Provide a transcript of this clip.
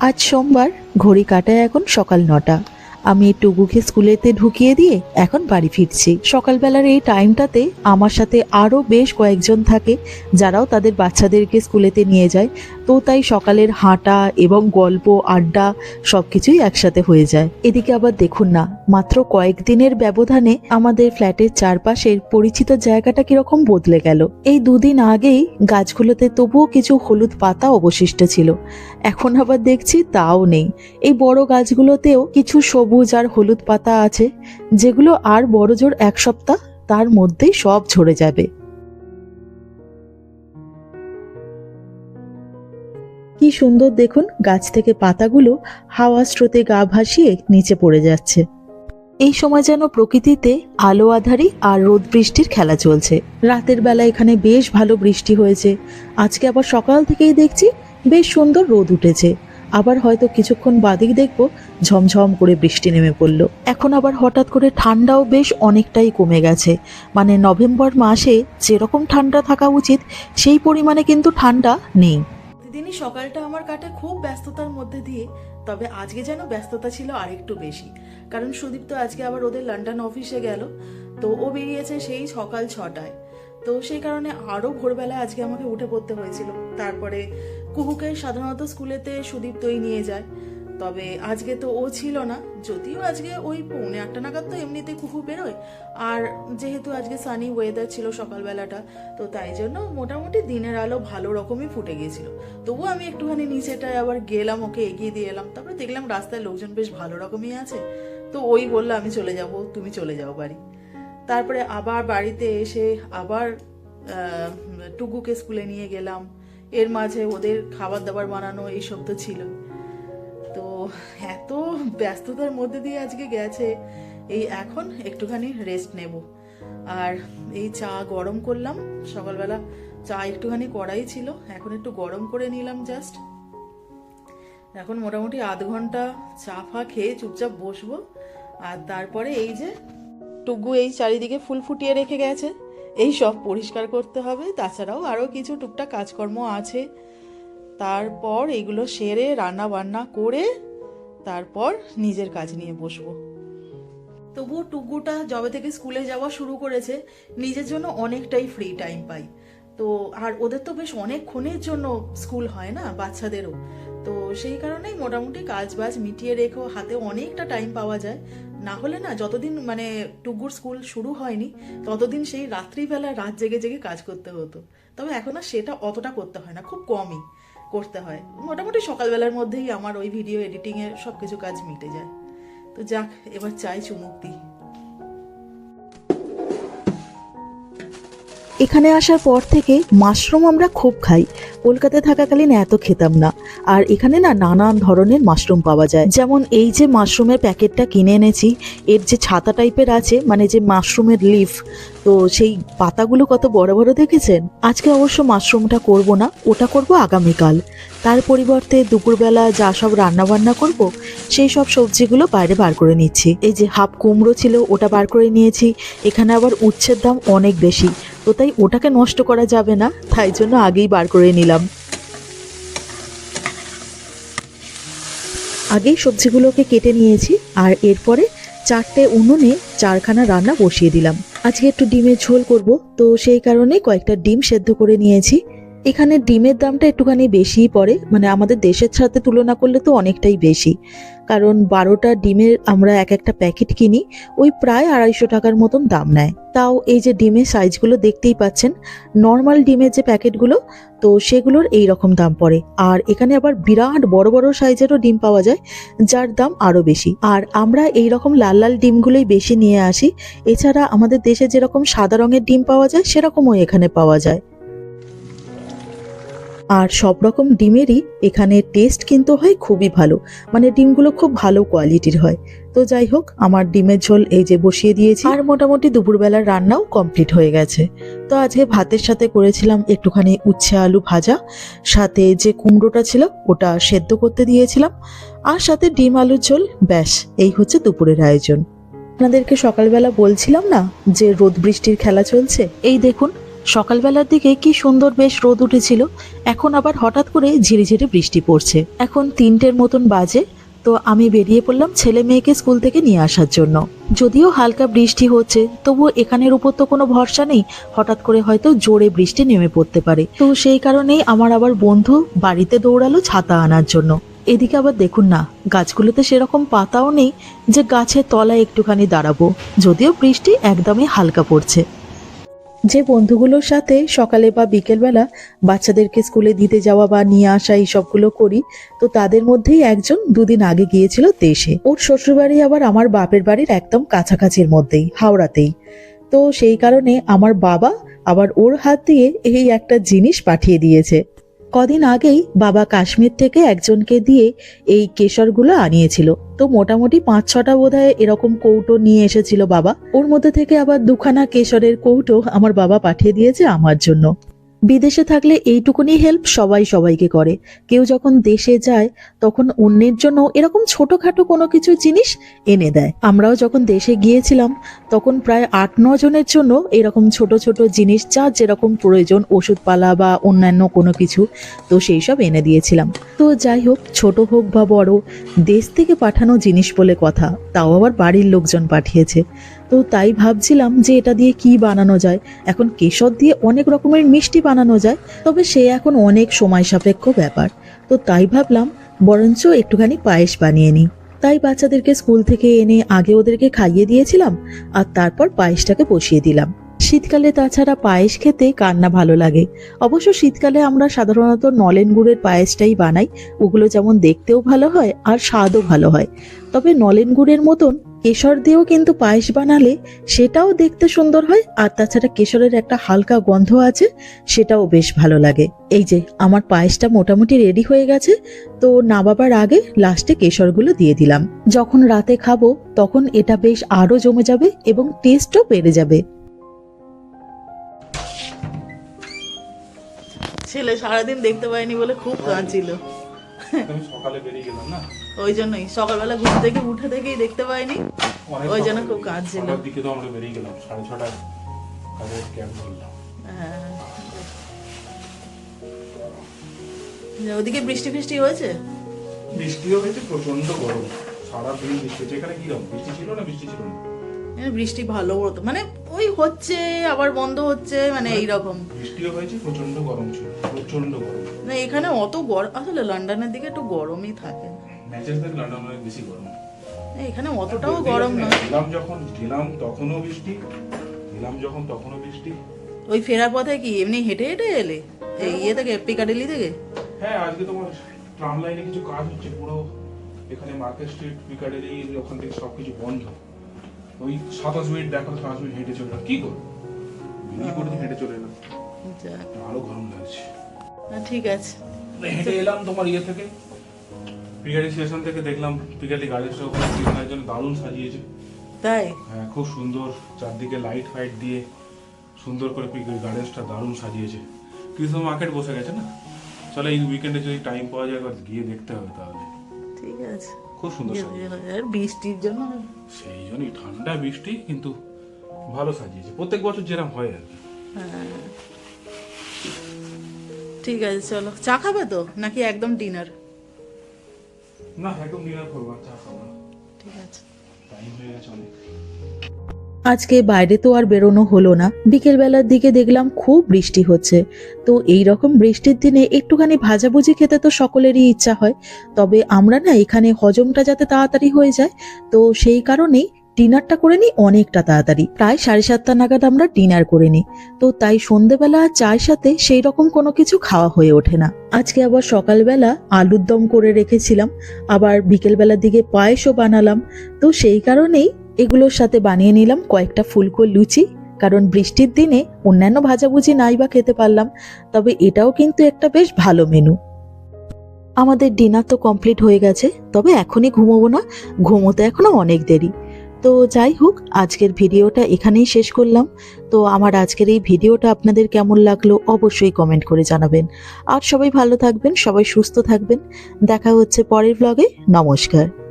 আজ সোমবার ঘড়ি কাটায় এখন সকাল নটা। আমি টুকুকে স্কুলেতে ঢুকিয়ে দিয়ে এখন বাড়ি ফিরছি। সকালবেলার এই টাইমটাতে আমার সাথে আরও বেশ কয়েকজন থাকে, যারাও তাদের বাচ্চাদেরকে স্কুলেতে নিয়ে যায়। তো তাই সকালের হাঁটা এবং গল্প, আড্ডা সব কিছুই একসাথে হয়ে যায়। এদিকে আবার দেখুন না, মাত্র কয়েকদিনের ব্যবধানে আমাদের ফ্ল্যাটের চারপাশের পরিচিত জায়গাটা কীরকম বদলে গেল। এই দুদিন আগেই গাছগুলোতে তবুও কিছু হলুদ পাতা অবশিষ্ট ছিল। এখন আবার দেখছি তাও নেই। এই বড় গাছগুলোতেও কিছু সবুজ আর হলুদ পাতা আছে, যেগুলো আর বড় জোর এক সপ্তাহ, তার মধ্যেই সব ঝরে যাবে। কি সুন্দর দেখুন, গাছ থেকে পাতাগুলো হাওয়া স্রোতে গা ভাসিয়ে নিচে পড়ে যাচ্ছে। এই সময় যেন প্রকৃতিতে আলো আধারি আর রোদ বৃষ্টির খেলা চলছে। রাতের বেলা এখানে বেশ ভালো বৃষ্টি হয়েছে। আজকে আবার সকাল থেকেই দেখছি বেশ সুন্দর রোদ উঠেছে। আবার হয়তো কিছুক্ষণ বাদেই দেখব ঝমঝম করে বৃষ্টি নেমে পড়ল। এখন আবার হঠাৎ করে ঠান্ডাও বেশ অনেকটাই কমে গেছে। মানে নভেম্বর মাসে যেরকম ঠান্ডা থাকা উচিত, সেই পরিমাণে কিন্তু ঠান্ডা নেই। প্রতিদিনই সকালটা আমার কাটে খুব ব্যস্ততার মধ্যে দিয়ে, তবে আজকে যেন ব্যস্ততা ছিল আরেকটু বেশি। কারণ সুদীপ তো আজকে আবার ওদের লন্ডন অফিসে গেল, তো ও বেরিয়েছে সেই সকাল ছটায়। তো সেই কারণে আরও ভোরবেলা আজকে আমাকে উঠে পড়তে হয়েছিল। তারপরে কুহুকে সাধারণত স্কুলেতে সুদীপ তোই নিয়ে যায়। তবে আজকে তো ও ছিল না, যদিও আজকে ওই পৌনে আটটা নাগাদ তো এমনিতে কুহু বেরোয়। আর যেহেতু আজকে সানি ওয়েদার ছিল সকালবেলাটা, তো তাই জন্য মোটামুটি দিনের আলো ভালো রকমই ফুটে গিয়েছিল। তবুও আমি একটুখানি নিচেটায় আবার গেলাম, ওকে এগিয়ে দিয়ে এলাম। তারপরে দেখলাম রাস্তায় লোকজন বেশ ভালো রকমই আছে। তো ওই বলল, আমি চলে যাব, তুমি চলে যাও বাড়ি। তারপরে আবার বাড়িতে এসে আবার টুকুকে স্কুলে নিয়ে গেলাম। এর মাঝে ওদের খাবার দাবার বানানো এইসব তো ছিল। তো এত ব্যস্ততার মধ্যে দিয়ে আজকে গেছে, এই এখন একটুখানি রেস্ট নেব। আর এই চা গরম করলাম, সকালবেলা চা একটুখানি কড়াই ছিল, এখন একটু গরম করে নিলাম জাস্ট এখন মোটামুটি আধ ঘণ্টা চা ফা খেয়ে চুপচাপ বসবো। আর তারপরে এই যে টুকু এই চারিদিকে ফুল ফুটিয়ে রেখে গেছে। এই সব পরিষ্কার করতে হবে, তাছাড়াও আরও কিছু টুকটাক কাজকর্ম আছে। তারপর এগুলো সেরে রান্না বান্না করে, তারপর নিজের কাজ নিয়ে বসবো। তবুও টুকুটা যবে থেকে স্কুলে যাওয়া শুরু করেছে, নিজের জন্য অনেকটাই ফ্রি টাইম পাই। তো আর ওদের তো বেশ অনেকক্ষণের জন্য স্কুল হয় না বাচ্চাদেরও। তো সেই কারণেই মোটামুটি কাজ বাজ মিটিয়ে রেখেও হাতে অনেকটা টাইম পাওয়া যায়। না হলে না, যতদিন মানে টুকুর স্কুল শুরু হয়নি, ততদিন সেই রাত্রিবেলা রাত জেগে জেগে কাজ করতে হতো। তবে এখন আর সেটা অতটা করতে হয় না, খুব কমই করতে হয়। মোটামুটি সকালবেলার মধ্যেই আমার ওই ভিডিও এডিটিংয়ের সব কিছু কাজ মিটে যায়। তো যাক, এবার চাই চুমুক দিই। এখানে আসার পর থেকে মাশরুম আমরা খুব খাই। কলকাতায় থাকাকালীন এত খেতাম না। আর এখানে না নানান ধরনের মাশরুম পাওয়া যায়। যেমন এই যে মাশরুমের প্যাকেটটা কিনে এনেছি, এর যে ছাতা টাইপের আছে মানে যে মাশরুমের লিফ তো সেই পাতাগুলো কত বড় বড় দেখেছেন? আজকে অবশ্য মাশরুমটা করব না, ওটা করব আগামীকাল। তার পরিবর্তে দুপুরবেলা যা সব রান্না বান্না করব, সেই সব সবজিগুলো বাইরে বার করে নিচ্ছি। এই যে হাফ কুমড়ো ছিল, ওটা বার করে নিয়েছি। এখানে আবার উচ্ছের দাম অনেক বেশি। তো তাই ওটাকে নষ্ট করা যাবে না, তাই জন্য আগেই বার করে নিলাম। আগেই সবজিগুলোকে কেটে নিয়েছি, আর এরপরে চারটে উনুনে চারখানা রান্না বসিয়ে দিলাম। আজকে একটু ডিমের ঝোল করব, তো সেই কারণে কয়েকটা ডিম সেদ্ধ করে নিয়েছি। এখানে ডিমের দামটা একটুখানি বেশিই পড়ে। মানে আমাদের দেশের সাথে তুলনা করলে তো অনেকটাই বেশি। কারণ বারোটা ডিমের আমরা এক একটা প্যাকেট কিনি, ওই প্রায় আড়াইশো টাকার মতন দাম নেয়। তাও এই যে ডিমের সাইজগুলো দেখতেই পাচ্ছেন, নর্মাল ডিমের যে প্যাকেটগুলো, তো সেগুলোর এই রকম দাম পড়ে। আর এখানে আবার বিরাট বড় বড় সাইজেরও ডিম পাওয়া যায়, যার দাম আরও বেশি। আর আমরা এই রকম লাল লাল ডিমগুলোই বেশি নিয়ে আসি। এছাড়া আমাদের দেশে যেরকম সাদা রঙের ডিম পাওয়া যায়, সেরকমও এখানে পাওয়া যায়। আর সব রকম ডিমেরই এখানে টেস্ট কিন্তু হয় খুবই ভালো। মানে ডিমগুলো খুব ভালো কোয়ালিটির হয়। তো যাই হোক, আমার ডিমের ঝোল এই যে বসিয়ে দিয়েছি। আর মোটামুটি দুপুরবেলার রান্নাও কমপ্লিট হয়ে গেছে। তো আজকে ভাতের সাথে করেছিলাম একটুখানি উচ্ছে আলু ভাজা। সাথে যে কুমড়োটা ছিল, ওটা সেদ্ধ করতে দিয়েছিলাম। আর সাথে ডিম আলুর ঝোল, ব্যাস, এই হচ্ছে দুপুরের আয়োজন। আপনাদেরকে সকালবেলা বলছিলাম না যে রোদ বৃষ্টির খেলা চলছে? এই দেখুন সকালবেলার দিকে কি সুন্দর বেশ রোদ উঠেছিল, এখন আবার হঠাৎ করে ঝিরিঝিরি বৃষ্টি পড়ছে। এখন তিনটের মতন বাজে, তো আমি বেরিয়ে পড়লাম ছেলে মেয়েকে স্কুল থেকে নিয়ে আসার জন্য। যদিও হালকা বৃষ্টি হচ্ছে, তবুও এখানের উপর তো কোনো ভরসা নেই, হঠাৎ করে হয়তো জোরে বৃষ্টি নেমে পড়তে পারে। তো সেই কারণেই আমার আবার বন্ধু বাড়িতে দৌড়ালো ছাতা আনার জন্য। এদিকে আবার দেখুন না, গাছগুলোতে সেরকম পাতাও নেই যে গাছের তলায় একটুখানি দাঁড়াবো, যদিও বৃষ্টি একদমই হালকা পড়ছে। যে বন্ধুগুলোর সাথে সকালে বা বিকেলবেলা বাচ্চাদেরকে স্কুলে দিতে যাওয়া বা নিয়ে আসা এই সবগুলো করি, তো তাদের মধ্যেই একজন দুদিন আগে গিয়েছিল দেশে। ওর শ্বশুরবাড়ি আবার আমার বাপের বাড়ির একদম কাছাকাছির মধ্যেই, হাওড়াতেই। তো সেই কারণে আমার বাবা আবার ওর হাত দিয়ে এই একটা জিনিস পাঠিয়ে দিয়েছে। কদিন আগেই বাবা কাশ্মীর থেকে একজনকে দিয়ে এই কেশরগুলো আনিয়েছিল। তো মোটামুটি পাঁচ ছটা বোধহয় এরকম কৌটো নিয়ে এসেছিল বাবা। ওর মধ্যে থেকে আবার দুখানা কেশরের কৌটো আমার বাবা পাঠিয়ে দিয়েছে আমার জন্য। বিদেশে থাকলে এইটুকুনি হেল্প সবাই সবাইকে করে। কেউ যখন দেশে যায়, তখন অন্যের জন্য এরকম ছোটখাটো কোনো কিছু জিনিস এনে দেয়। আমরাও যখন দেশে গিয়েছিলাম, তখন প্রায় আট, ন জনের জন্য এরকম ছোট ছোট জিনিস যা যেরকম প্রয়োজন, ওষুধপালা বা অন্যান্য কোনো কিছু, তো সেই সব এনে দিয়েছিলাম। তো যাই হোক, ছোট হোক বা বড়, দেশ থেকে পাঠানো জিনিস বলে কথা, তাও আবার বাড়ির লোকজন পাঠিয়েছে। তো তাই ভাবছিলাম যে এটা দিয়ে কি বানানো যায়। এখন কেশর দিয়ে অনেক রকমের মিষ্টি বানানো যায়, তবে সে এখন অনেক সময় সাপেক্ষ ব্যাপার। তো তাই ভাবলাম, বরঞ্চ একটুখানি পায়েস বানিয়ে নিই। তাই বাচ্চাদেরকে স্কুল থেকে এনে আগে ওদেরকে খাইয়ে দিয়েছিলাম, আর তারপর পায়েসটাকে বসিয়ে দিলাম। শীতকালে তাছাড়া পায়েস খেতে কান্না ভালো লাগে। অবশ্য শীতকালে আমরা সাধারণত নলেন গুড়ের পায়েসটাই বানাই, ওগুলো যেমন দেখতেও ভালো হয় আর স্বাদও ভালো হয়। তবে নলেন গুড়ের মতন কেশর দিয়েও কিন্তু পায়েস বানালে সেটাও দেখতে সুন্দর হয় আর তাছাড়া কেশরের একটা হালকা গন্ধ আছে সেটাও বেশ ভালো লাগে। এই যে আমার পায়েসটা মোটামুটি রেডি হয়ে গেছে তো না বাবার আগে লাস্টে কেশরগুলো দিয়ে দিলাম। যখন রাতে খাব তখন এটা বেশ আরও জমে যাবে এবং টেস্টও বেড়ে যাবে। ছেলে সারাদিন দেখতে পাইনি বলে খুব কাঁদছিল। সকালে বেরিয়ে গেলাম না? ওই জন্যই। সকালবেলা ঘুম থেকে উঠে থেকেই দেখতে পাইনি। ওই জন্য খুব কাঁদছিল। ছটার দিকে তো আমরা বেরিয়ে গেলাম সাড়ে ছটায় কাজের ক্যাব ধরলাম। হ্যাঁ। ওদিকে বৃষ্টি ফৃষ্টি হয়েছে? বৃষ্টিও হয়েছে প্রচণ্ড গরম। সারা দিন বৃষ্টি বৃষ্টি ছিল না বৃষ্টি ছিল না? বৃষ্টি ভালো হতো। মানে ওই হচ্ছে আবার বন্ধ হচ্ছে মানে এইরকম। বৃষ্টিও হয়েছে প্রচণ্ড গরম ছিল প্রচণ্ড গরম। না এখানে অত গরম আসলে লন্ডনের দিকে একটু গরমই থাকে। ম্যাচের থেকে লন্ডন অনেক বেশি গরম। এখানে অতটাও গরম না গেলাম যখন গেলাম তখনও বৃষ্টি গেলাম যখন তখনও বৃষ্টি। ওই ফেরার পথে কি এমনি হেঁটে হেঁটে এলে? এই ইয়ে থেকে পিকাডেলি থেকে? হ্যাঁ আজকে তোমার ট্রাম লাইনে কিছু কাজ হচ্ছে পুরো এখানে মার্কেট স্ট্রিট পিকাডেলি ওখান থেকে সবকিছু বন্ধ। ওই সাতাশ মিনিট দেখো সাতাশ মিনিট হেঁটে চলে কি করব? বিলি করে হেঁটে চলে এলাম। আরও গরম লাগছে। ঠিক আছে। হেঁটে এলাম তোমার ইয়ে থেকে। পিকাডি স্টেশন থেকে দেখলাম গাড়ির সব ওখানে জন্য দারুণ সাজিয়েছে। তাই? হ্যাঁ খুব সুন্দর চারদিকে লাইট ফাইট দিয়ে সুন্দর করে গার্ডেন্সটা দারুণ সাজিয়েছে। কৃষ্ণ মার্কেট বসে গেছে না? চলো এই উইকেন্ডে যদি টাইম পাওয়া যায় একবার গিয়ে দেখতে হবে তাহলে। ঠিক আছে। খুব সুন্দর। আর বৃষ্টির জন্য সেই জন্যই ঠান্ডা বৃষ্টি কিন্তু ভালো সাজিয়েছে। প্রত্যেক বছর যেরকম হয় আর কি। হ্যাঁ। ঠিক আছে চলো। চা খাবে তো? নাকি একদম ডিনার না একদম ডিনার করব চা খাব ঠিক আছে। টাইম হয়ে গেছে অনেক। আজকে বাইরে তো আর বেরোনো হলো না। বিকেলবেলার দিকে দেখলাম খুব বৃষ্টি হচ্ছে। তো এই রকম বৃষ্টির দিনে একটুখানি ভাজাভুজি খেতে তো সকলেরই ইচ্ছা হয়। তবে আমরা না এখানে হজমটা যাতে তাড়াতাড়ি হয়ে যায় তো সেই কারণেই ডিনারটা করে নিই অনেকটা তাড়াতাড়ি। প্রায় সাড়ে সাতটা নাগাদ আমরা ডিনার করে নিই। তো তাই সন্ধেবেলা আর চায়ের সাথে সেই রকম কোনো কিছু খাওয়া হয়ে ওঠে না। আজকে আবার সকালবেলা আলুর দম করে রেখেছিলাম, আবার বিকেলবেলার দিকে পায়েসও বানালাম। তো সেই কারণেই এগুলোর সাথে বানিয়ে নিলাম কয়েকটা ফুলকো লুচি, কারণ বৃষ্টির দিনে অন্যান্য ভাজাভুজি নাই বা খেতে পারলাম, তবে এটাও কিন্তু একটা বেশ ভালো মেনু আমাদের ডিনার তো কমপ্লিট হয়ে গেছে, তবে এখনই ঘুমোবো না, ঘুমোতে এখনও অনেক দেরি। তো যাই হোক, আজকের ভিডিওটা এখানেই শেষ করলাম। তো আমার আজকের এই ভিডিওটা আপনাদের কেমন লাগল অবশ্যই কমেন্ট করে জানাবেন। আর সবাই ভালো থাকবেন, সবাই সুস্থ থাকবেন। দেখা হচ্ছে পরের ব্লগে নমস্কার।